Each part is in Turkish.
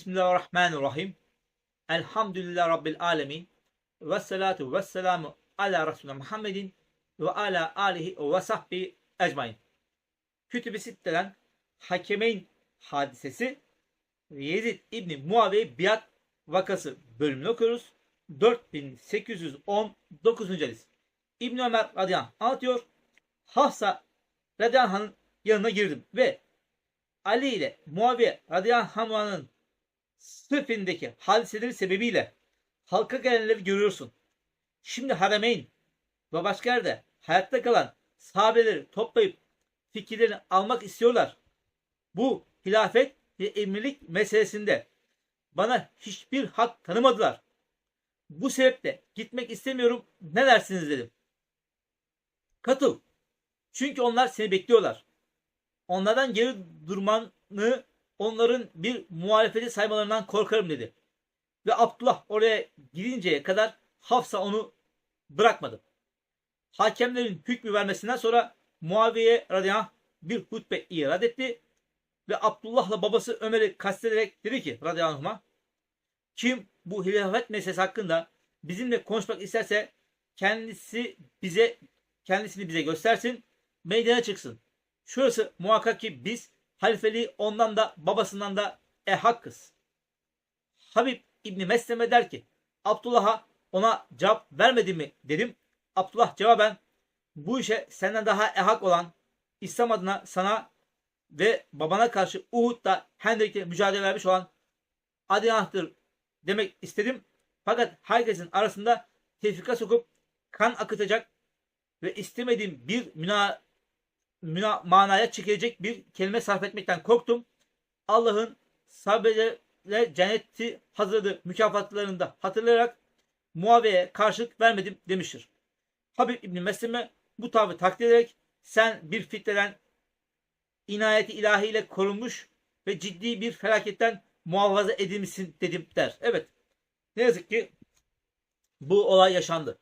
Bismillahirrahmanirrahim. Elhamdülillah Rabbil alemin. Ve salatu ve selamu ala Resulü Muhammedin ve ala alihi ve sahbihi ecmain. Kütüb-i Sitte'den Hakemeyn hadisesi Yezid İbni Muaviye biat vakası bölümünü okuyoruz. 4819. hadis. İbn Ömer radıyallahu anlatıyor. Hafsa radıyallahu yanına girdim ve Ali ile Muaviye radıyallahu anh'ın sıfindeki hadiseleri sebebiyle halka gelenleri görüyorsun. Şimdi Harameyn ve başka yerde hayatta kalan sahabeleri toplayıp fikirlerini almak istiyorlar. Bu hilafet ve emirlik meselesinde bana hiçbir hak tanımadılar. Bu sebeple gitmek istemiyorum. Ne dersiniz dedim. Katıl. Çünkü onlar seni bekliyorlar. Onlardan geri durmanı onların bir muhalefeti saymalarından korkarım dedi. Ve Abdullah oraya gidinceye kadar Hafsa onu bırakmadı. Hakemlerin hükmü vermesinden sonra Muaviye radıyallahu bir hutbe irad etti ve Abdullah'la babası Ömer'i kastederek dedi ki radıyallahu kim bu hilafet meselesi hakkında bizimle konuşmak isterse kendisi bize kendisini bize göstersin, meydana çıksın. Şurası muhakkak ki biz halifeliği ondan da babasından da e hakkız. Habib İbni Mesleme der ki Abdullah'a ona cevap vermedi mi dedim. Abdullah cevaben bu işe senden daha ehak olan İslam adına sana ve babana karşı Uhud'da Hendek'te mücadele vermiş olan Adinah'tır demek istedim. Fakat herkesin arasında tefrika sokup kan akıtacak ve istemediğim bir müna, manaya çekilecek bir kelime sarf etmekten korktum. Allah'ın sahabelere cenneti hazırladığı mükafatlarında hatırlayarak Muaviye'ye karşılık vermedim demiştir. Habib İbni Mesleme bu tavrı takdir ederek sen bir fitneden inayeti ilahiyle korunmuş ve ciddi bir felaketten muhafaza edilmişsin dedim der. Evet. Ne yazık ki bu olay yaşandı.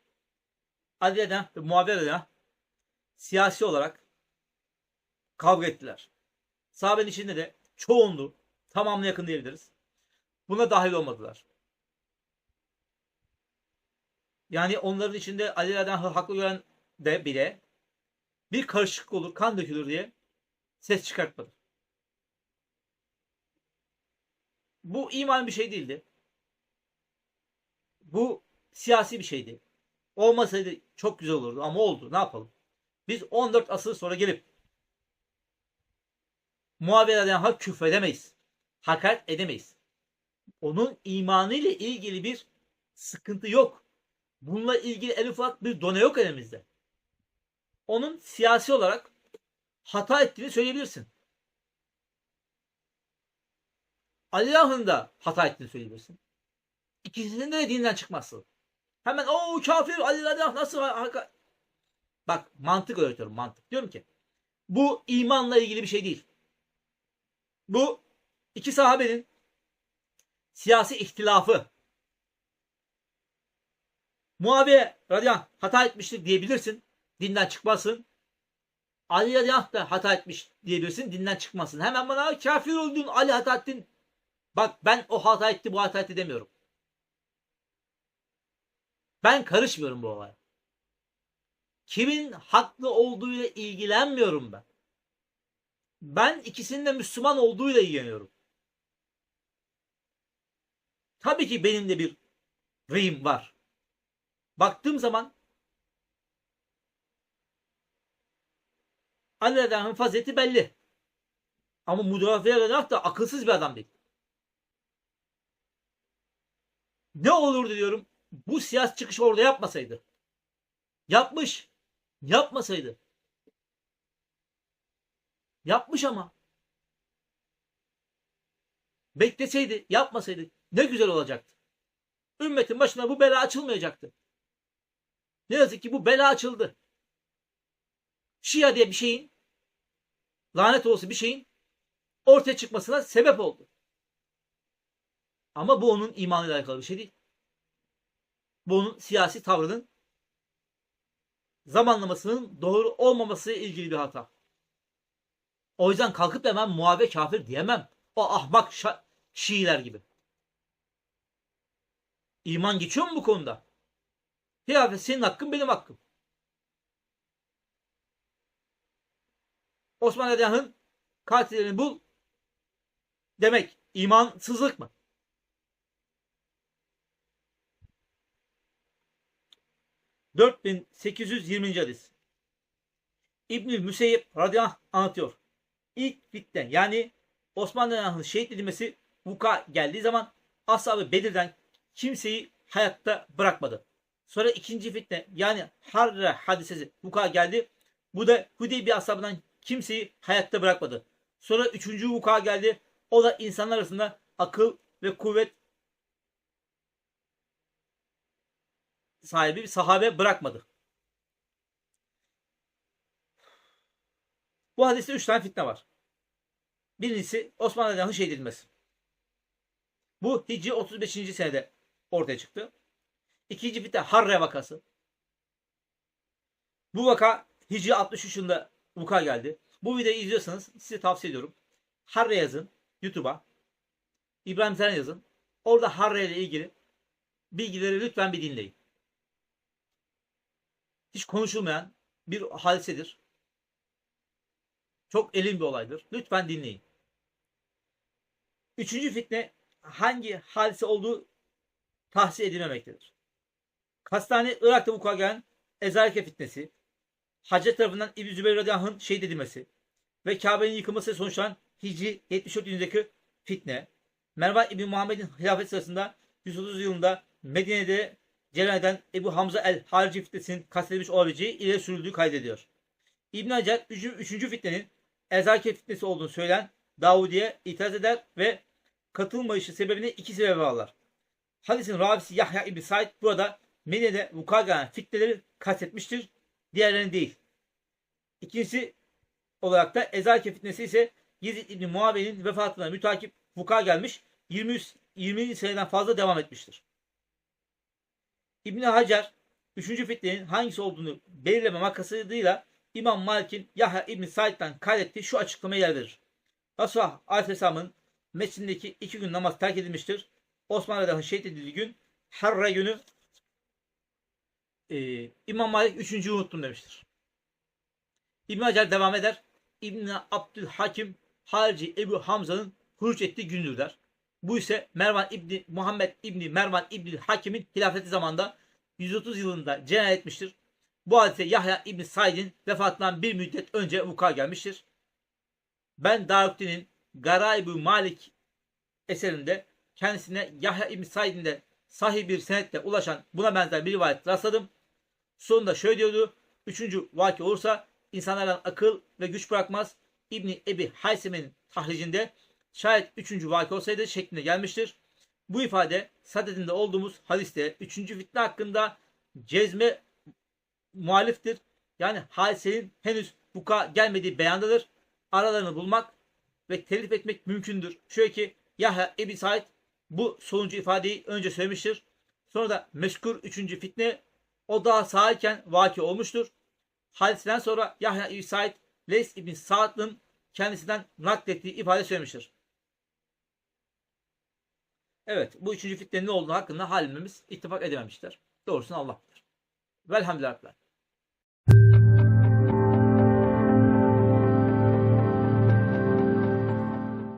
Aliye'den ve Muaviye'den siyasi olarak kavga ettiler. Sahabenin içinde de çoğunluğu tamamına yakın diyebiliriz. Buna dahil olmadılar. Yani onların içinde Ali'lerden haklı gören de bile bir karışıklık olur, kan dökülür diye ses çıkartmadı. Bu iman bir şey değildi. Bu siyasi bir şeydi. Olmasaydı çok güzel olurdu ama oldu. Ne yapalım? Biz 14 asır sonra gelip Muaviye'den hak küfredemeyiz. Hakaret edemeyiz. Onun imanı ilgili bir sıkıntı yok. Bununla ilgili en ufak bir done yok elimizde. Onun siyasi olarak hata ettiğini söyleyebilirsin. Allah'ın da hata ettiğini söyleyebilirsin. İkisinin de dinden çıkmazsın. Hemen o kafir Allah nasıl haka... Bak mantık öğretiyorum mantık. Diyorum ki bu imanla ilgili bir şey değil. Bu iki sahabenin siyasi ihtilafı. Muaviye radıyallahu hata etmiştir diyebilirsin. Dinden çıkmasın. Ali radıyallahu da hata etmiş diyebilirsin. Dinden çıkmasın. Hemen bana kafir oldun Ali hata ettin. Bak ben o hata etti bu hata etti demiyorum. Ben karışmıyorum bu olaya. Kimin haklı olduğuyla ilgilenmiyorum ben. Ben ikisinin de Müslüman olduğuyla ilgileniyorum. Tabii ki benim de bir reyim var. Baktığım zaman Ali Radyan'ın fazileti belli. Ama Mudafiye Radyan da akılsız bir adam değil. Ne olurdu diyorum bu siyasi çıkış orada yapmasaydı. Yapmış. Yapmasaydı. Yapmış ama. Bekleseydi, yapmasaydı ne güzel olacaktı. Ümmetin başına bu bela açılmayacaktı. Ne yazık ki bu bela açıldı. Şia diye bir şeyin lanet olası bir şeyin ortaya çıkmasına sebep oldu. Ama bu onun imanıyla alakalı bir şey değil. Bu onun siyasi tavrının zamanlamasının doğru olmaması ile ilgili bir hata. O yüzden kalkıp da hemen muhabe kafir diyemem. O ahmak Şiiler gibi. İman geçiyor mu bu konuda? Hilafet senin hakkın benim hakkım. Osman Edyah'ın katillerini bul demek imansızlık mı? ...4820. hadis. İbnül Müseyyep radıyallahu anlatıyor. İlk fitne yani Osman Edyah'ın şehit edilmesi vuka geldiği zaman Ashab-ı Bedir'den kimseyi hayatta bırakmadı. Sonra ikinci fitne yani Harre hadisesi vuka geldi. Bu da Hudeybiye ashabından kimseyi hayatta bırakmadı. Sonra üçüncü vuka geldi. O da insanlar arasında akıl ve kuvvet sahibi bir sahabe bırakmadı. Bu hadiste üç tane fitne var. Birincisi Osman Radyan'ın şehit edilmesi. Bu Hicri 35. senede ortaya çıktı. İkinci fitne Harre vakası. Bu vaka Hicri 63 yılında vuka geldi. Bu videoyu izliyorsanız size tavsiye ediyorum. Harre yazın YouTube'a. İbrahim Zeren yazın. Orada Harre ile ilgili bilgileri lütfen bir dinleyin. Hiç konuşulmayan bir hadisedir. Çok elin bir olaydır. Lütfen dinleyin. Üçüncü fitne hangi hadise olduğu tahsis edilmemektedir. Kastane Irak'ta vuku'a gelen Ezarike fitnesi, Hacet tarafından İbn Zübeyir radıyallahu şehit edilmesi ve Kabe'nin yıkılması sonuçlanan Hicri 74 yılındaki fitne, Mervan İbni Muhammed'in hilafet sırasında 130 yılında Medine'de cereyan eden Ebu Hamza el-Harici fitnesinin kastedilmiş olabileceği ileri sürüldüğü kaydediyor. İbn Hacer 3. fitnenin Ezarike fitnesi olduğunu söyleyen Davudi'ye itiraz eder ve katılmayışı sebebini iki sebebe bağlar. Hadisin ravisi Yahya İbni Said burada Medine'de vuku'a gelen fitneleri kastetmiştir. Diğerlerini değil. İkincisi olarak da Ezarike fitnesi ise Yezid İbni Muaviye'nin vefatına mütakip vuku'a gelmiş 20, 20 seneden fazla devam etmiştir. İbni Hacer 3. fitnenin hangisi olduğunu belirleme makasıyla İmam Malik'in Yahya İbni Said'den kaydettiği şu açıklamaya yer verir. Resulullah Aleyhisselam'ın mescidindeki iki gün namaz terk edilmiştir. Osman Radya'nın şehit edildiği gün Harra günü e, İmam Malik üçüncüyü unuttum demiştir. İbn Hacer devam eder. İbn Abdülhakim harici Ebu Hamza'nın huruç ettiği gündür der. Bu ise Mervan İbni Muhammed İbni Mervan İbni Hakim'in hilafeti zamanında 130 yılında cenayet etmiştir. Bu hadise Yahya İbni Said'in vefatından bir müddet önce vuku'a gelmiştir. Ben Darukti'nin Garaybu Malik eserinde kendisine Yahya İbni Said'in de sahih bir senetle ulaşan buna benzer bir rivayet rastladım. Sonunda şöyle diyordu. Üçüncü vaki olursa insanlardan akıl ve güç bırakmaz. İbni Ebi Haysem'in tahricinde şayet üçüncü vaki olsaydı şeklinde gelmiştir. Bu ifade sadedinde olduğumuz hadiste üçüncü fitne hakkında cezme muhaliftir. Yani hadisenin henüz vuka gelmediği beyandadır. Aralarını bulmak ve telif etmek mümkündür. Şöyle ki Yahya Ebi Said bu sonuncu ifadeyi önce söylemiştir. Sonra da meşkur üçüncü fitne o daha sağırken vaki olmuştur. Hadiseden sonra Yahya İbni Said Leys İbni Sa'd'ın kendisinden naklettiği ifade söylemiştir. Evet bu üçüncü fitnenin ne olduğu hakkında halimiz ittifak edememişler. Doğrusunu Allah bilir. Velhamdülillah.